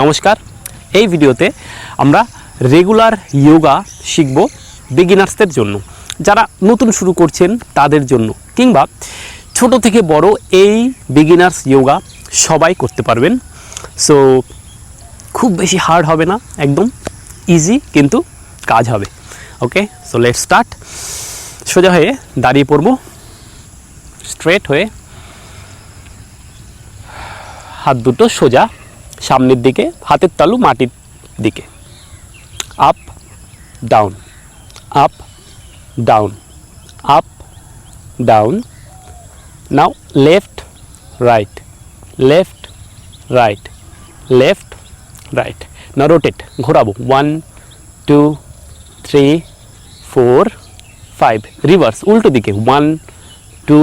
নমস্কার। এই ভিডিওতে আমরা রেগুলার যোগা শিখব বিগিনার্সদের জন্য। যারা নতুন শুরু করছেন তাদের জন্য কিংবা ছোট থেকে বড় এই বিগিনার্স যোগা সবাই করতে পারবেন। সো খুব বেশি হার্ড হবে না, একদম ইজি কিন্তু কাজ হবে। ওকে সো লেট স্টার্ট সোজা হয়ে দাঁড়িয়ে পড়ব। স্ট্রেট হয়ে হাত দুটো সোজা সামনের দিকে, হাতের তালু মাটির দিকে। Up down up down up down now left right left right left right না রোটেট ঘোরাবো। One two three four five reverse উল্টো দিকে। One two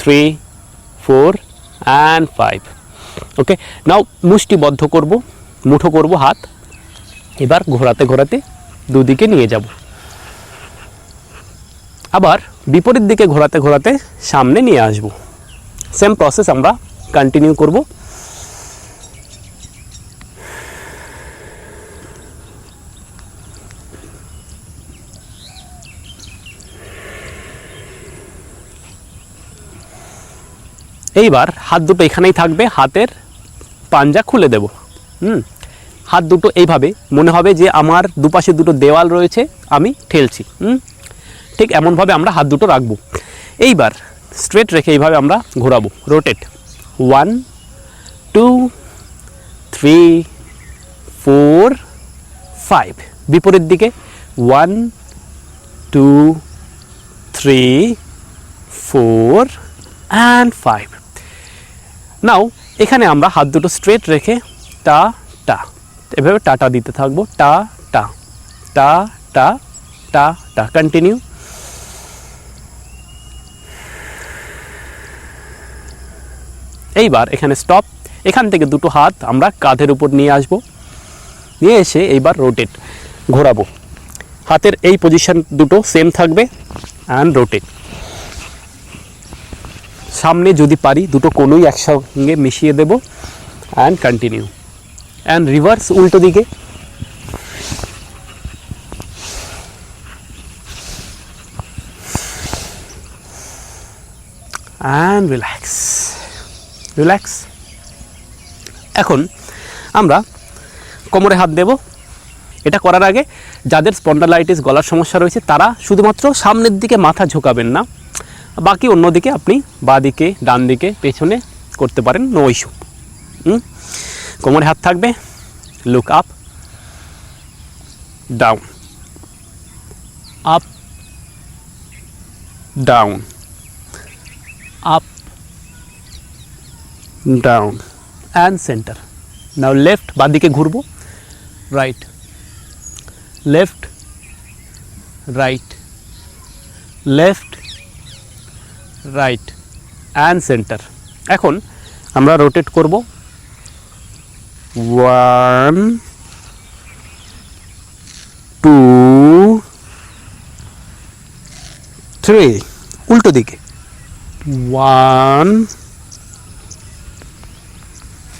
three four and five okay now মুষ্টি বদ্ধ করব, মুঠো করব হাত। এবার ঘোরাতে ঘোরাতে দুদিকে নিয়ে যাব। আবার বিপরীত দিকে ঘোরাতে ঘোরাতে সামনে নিয়ে আসব। সেম প্রসেস আমরা কন্টিনিউ করব। এইবার হাত দুটো এখানেই থাকবে, হাতের পাঞ্জা খুলে দেব। হুম? হাত দুটো এইভাবে, মনে হবে যে আমার দুপাশে দুটো দেওয়াল রয়েছে, আমি ঠেলছি। হুম? ঠিক এমনভাবে আমরা হাত দুটো রাখব। এইবার স্ট্রেট রেখে এইভাবে আমরা ঘোরাবো। Rotate. One, two, three, four, five. বিপরীত দিকে। One, two, three, four, and five. Now এখানে আমরা হাত দুটো স্ট্রেট রেখে টা টা, এভাবে টাটা দিতে থাকব। টা টা টা টা টা টা কন্টিনিউ এইবার এখানে স্টপ এখান থেকে দুটো হাত আমরা কাঁধের উপর নিয়ে আসব। নিয়ে এসে এইবার রোটেট ঘোরাবো। হাতের এই পজিশন দুটো সেম থাকবে অ্যান্ড রোটেট সামনে যদি পারি দুটো কোনোই একসঙ্গে মিশিয়ে দেব অ্যান্ড কন্টিনিউ অ্যান্ড রিভার্স উল্টো দিকে। অ্যান্ড রিল্যাক্স রিল্যাক্স এখন আমরা কোমরে হাত দেব। এটা করার আগে যাদের স্পন্ডালাইটিস গলার সমস্যা রয়েছে, তারা শুধুমাত্র সামনের দিকে মাথা ঝোঁকাবেন না। বাকি অন্যদিকে আপনি বাঁ দিকে ডান দিকে পেছনে করতে পারেন নো ইস্যু কোমরে হাত থাকবে look up down up down up down and centre now left বাদিকে ঘুরবো। Right left right left right and centre এখন আমরা রোটেট করব ওয়ান টু থ্রি উল্টো দিকে। One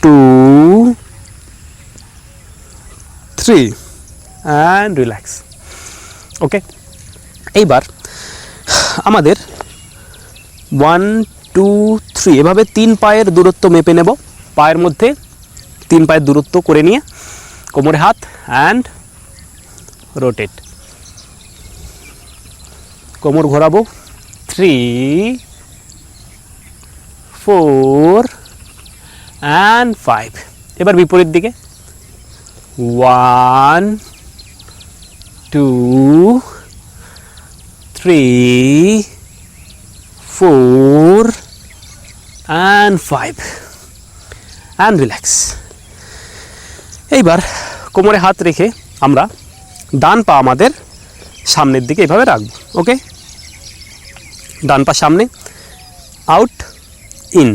two three and relax okay এইবার আমাদের ওয়ান টু থ্রি এভাবে তিন পায়ের দূরত্ব মেপে নেব। পায়ের মধ্যে তিন পায়ের দূরত্ব করে নিয়ে কোমরে হাত অ্যান্ড রোটেট কোমর ঘোরাবো। থ্রি ফোর অ্যান্ড ফাইভ এবার বিপরীত দিকে। One two three four and five. And relax. এইবার কোমরে হাত রেখে আমরা ডান পা আমাদের সামনের দিকে এইভাবে রাখব ওকে ডান পা সামনে out in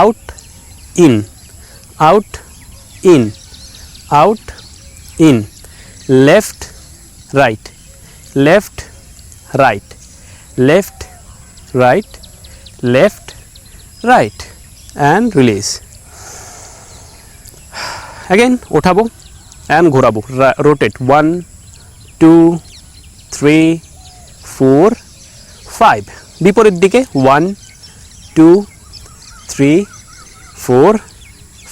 out in out in out in left right left right left right, left, right, and release. Again ওঠাবো and ঘোরাবো। Rotate one two three four five বিপরীত দিকে one two three four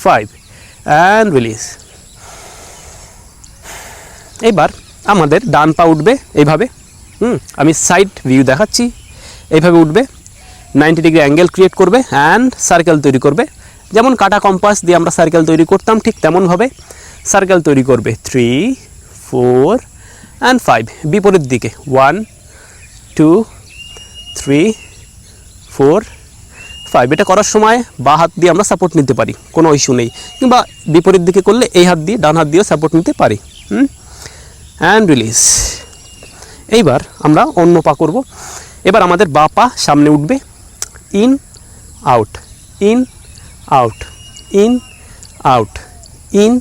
five and release এবার আমাদের ডান পা উঠবে এইভাবে। হুম, আমি side view দেখাচ্ছি। এইভাবে উঠবে নাইনটি ডিগ্রি অ্যাঙ্গেল ক্রিয়েট করবে অ্যান্ড সার্কেল তৈরি করবে। যেমন কাটা কম্পাস দিয়ে আমরা সার্কেল তৈরি করতাম, ঠিক তেমনভাবে সার্কেল তৈরি করবে থ্রি ফোর অ্যান্ড ফাইভ বিপরীত দিকে one two three four five এটা করার সময় বা হাত দিয়ে আমরা সাপোর্ট নিতে পারি, কোনো ইস্যু নেই। কিংবা বিপরীত দিকে করলে এই হাত দিয়ে, ডান হাত দিয়েও সাপোর্ট নিতে পারি, হুম? অ্যান্ড রিলিজ এইবার আমরা অন্য পা করব। এবার আমাদের বা পা সামনে উঠবে। In, out. In out. In out. In,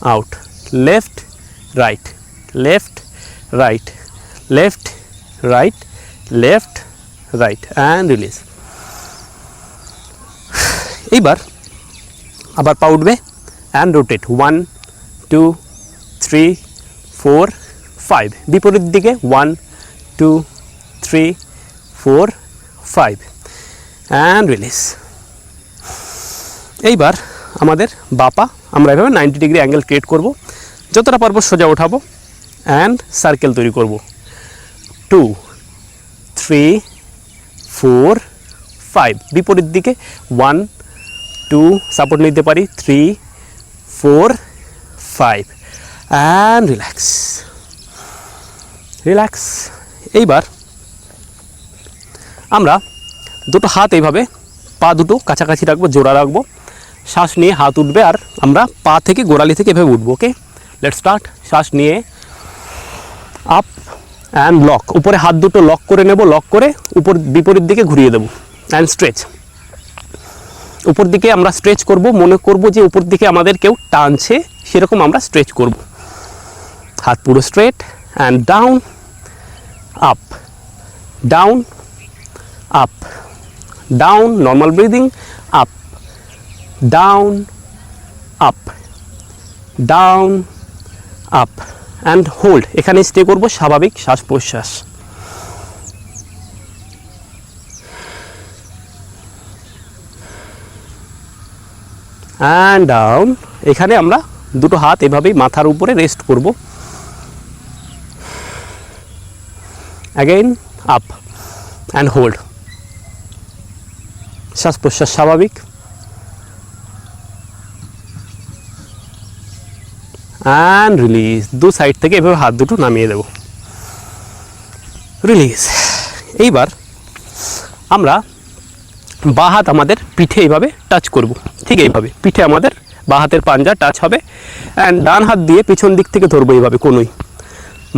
out. Left, right. Left right. Left right. Left, right. And release. এইবার আবার পা উঠবে and rotate. One, two, three, four, five. বিপরীত দিকে one, two, three four five and release এইবার আমাদের বাপা, আমরা এভাবে নাইনটি ডিগ্রি অ্যাঙ্গেল ক্রিয়েট করব। যতটা পারব সোজা ওঠাবো অ্যান্ড সার্কেল তৈরি করব। টু থ্রি ফোর ফাইভ বিপরীত দিকে ওয়ান টু সাপোর্ট নিতে পারি। Three four five and relax relax এইবার আমরা দুটো হাত এইভাবে পা দুটো কাছাকাছি রাখব, জোড়া রাখব। শ্বাস নিয়ে হাত উঠবে আর আমরা পা থেকে গোড়ালি থেকে এভাবে উঠবো ওকে লেট স্টার্ট শ্বাস নিয়ে আপ অ্যান্ড লক উপরে হাত দুটো লক করে নেব লক করে উপর বিপরীত দিকে ঘুরিয়ে দেবো অ্যান্ড স্ট্রেচ উপর দিকে আমরা স্ট্রেচ করব, মনে করব যে উপর দিকে আমাদের কেউ টানছে, সেরকম আমরা স্ট্রেচ করব। হাত পুরো straight and down up down up down normal breathing up down up down up and hold এখানে স্টে করব স্বাভাবিক শ্বাস প্রশ্বাস। অ্যান্ড ডাউন এখানে আমরা দুটো হাত এভাবেই মাথার উপরে রেস্ট করব। অ্যাগেইন আপ অ্যান্ড হোল্ড শ্বাস প্রশ্বাস স্বাভাবিক। অ্যান্ড রিলিজ দু সাইড থেকে এভাবে হাত দুটো নামিয়ে দেব। রিলিজ এইবার আমরা বা হাত আমাদের পিঠে এইভাবে টাচ করব। ঠিক এইভাবে। পিঠে আমাদের বা হাতের পাঞ্জা টাচ হবে। অ্যান্ড ডান হাত দিয়ে পিছন দিক থেকে ধরবো এইভাবে কোনোই।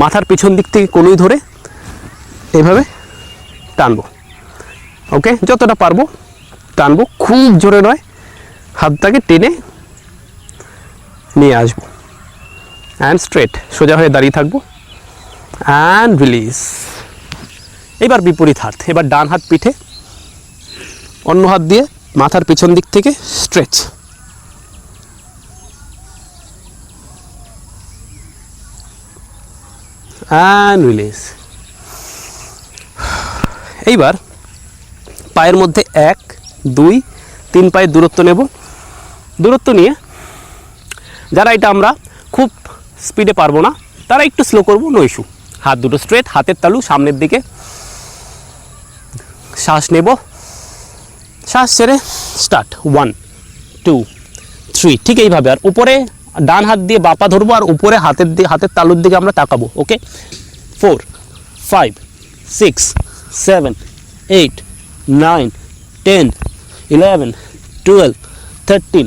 মাথার পিছন দিক থেকে কোনোই ধরে এইভাবে টানবো। ওকে যতটা পারব টানবো, খুব জোরে নয়, হাতটাকে টেনে নিয়ে আসব। অ্যান্ড স্ট্রেট সোজা হয়ে দাঁড়িয়ে থাকব। অ্যান্ড রিলিজ এবার বিপরীত হাত, এবার ডান হাত পিঠে, অন্য হাত দিয়ে মাথার পিছন দিক থেকে স্ট্রেচ অ্যান্ড রিলিজ এইবার পায়ের মধ্যে এক দুই, তিন পায়ের দূরত্ব নেব। দূরত্ব নিয়ে যারা এটা আমরা খুব স্পিডে পারব না, তারা একটু স্লো করব নো ইস্যু হাত দুটো স্ট্রেট হাতের তালু সামনের দিকে। শ্বাস নেব। শ্বাস ছেড়ে স্টার্ট ওয়ান টু থ্রি ঠিক এইভাবে। আর উপরে ডান হাত দিয়ে বাপা ধরবো, আর উপরে হাতের দিকে হাতের তালুর দিকে আমরা তাকাবো okay four five six seven eight nine ten eleven twelve thirteen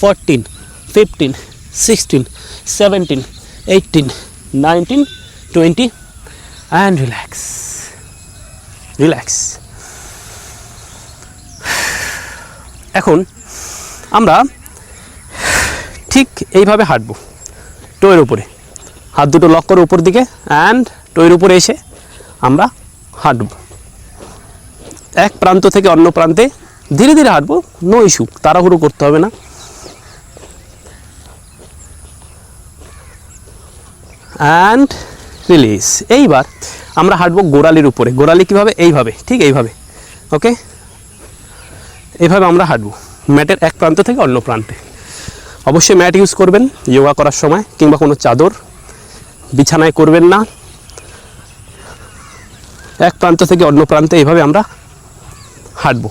fourteen fifteen sixteen seventeen eighteen nineteen twenty and relax relax এখন আমরা ঠিক এইভাবে হাঁটবো টোয়ের উপরে। হাত দুটো লক করে উপর দিকে অ্যান্ড টোয়ের উপরে এসে আমরা হাঁটবো। এক প্রান্ত থেকে অন্য প্রান্তে ধীরে ধীরে হাঁটবো নো ইস্যু তাড়াহুড়ো করতে হবে না। অ্যান্ড রিলিজ এইবার আমরা হাঁটবো গোড়ালির উপরে। গোড়ালি কীভাবে? এইভাবে, ঠিক এইভাবে ওকে এইভাবে আমরা হাঁটবো, ম্যাটের এক প্রান্ত থেকে অন্য প্রান্তে। অবশ্যই ম্যাট ইউজ করবেন যোগা করার সময়, কিংবা কোনো চাদর, বিছানায় করবেন না। এক প্রান্ত থেকে অন্য প্রান্তে এইভাবে আমরা হাঁটবো।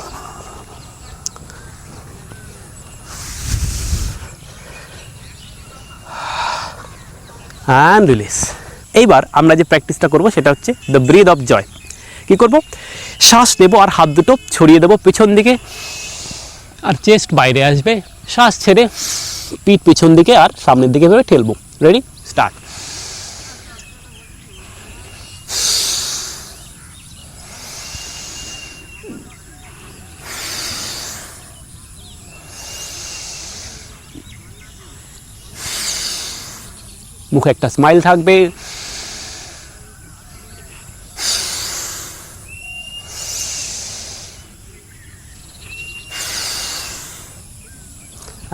অ্যান্ড রিলিজ এইবার আমরা যে প্র্যাকটিসটা করব সেটা হচ্ছে দ্য ব্রিথ অফ জয় কি করব? শ্বাস নেব আর হাত দুটো ছড়িয়ে দেবো পিছন দিকে। আর চেস্ট বাইরে আসবে। শ্বাস ছেড়ে পিঠ পিছন দিকে আর সামনের দিকে ভেবে ঠেলবো। রেডি স্টার্ট মুখে একটা স্মাইল থাকবে।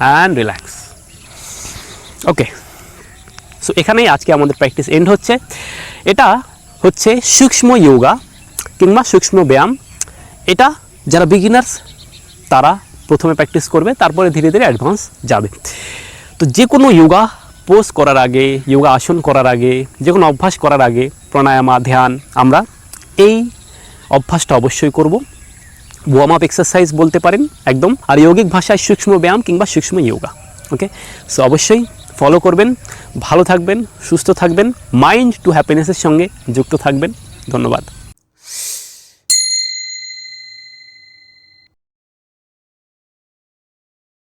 অ্যান্ড রিল্যাক্স ওকে সো এখানেই আজকে আমাদের প্র্যাকটিস এন্ড হচ্ছে। এটা হচ্ছে সূক্ষ্ম যোগা কিংবা সূক্ষ্ম ব্যায়াম। এটা যারা বিগিনার্স তারা প্রথমে প্র্যাকটিস করবে, তারপরে ধীরে ধীরে অ্যাডভান্স যাবে। তো যে কোনো যোগা পোজ করার আগে, যোগা আসন করার আগে যে কোনো অভ্যাস করার আগে, প্রাণায়ামা ধ্যান আমরা এই অভ্যাসটা অবশ্যই করব। ওয়ার্ম আপ এক্সারসাইজ বলতে পারেন, একদম আর যৌগিক ভাষায় সূক্ষ্ম ব্যায়াম কিংবা সূক্ষ্ম যোগা ওকে সো অবশ্যই ফলো করবেন, ভালো থাকবেন, সুস্থ থাকবেন মাইন্ড টু হ্যাপিনেসের সঙ্গে যুক্ত থাকবেন। ধন্যবাদ।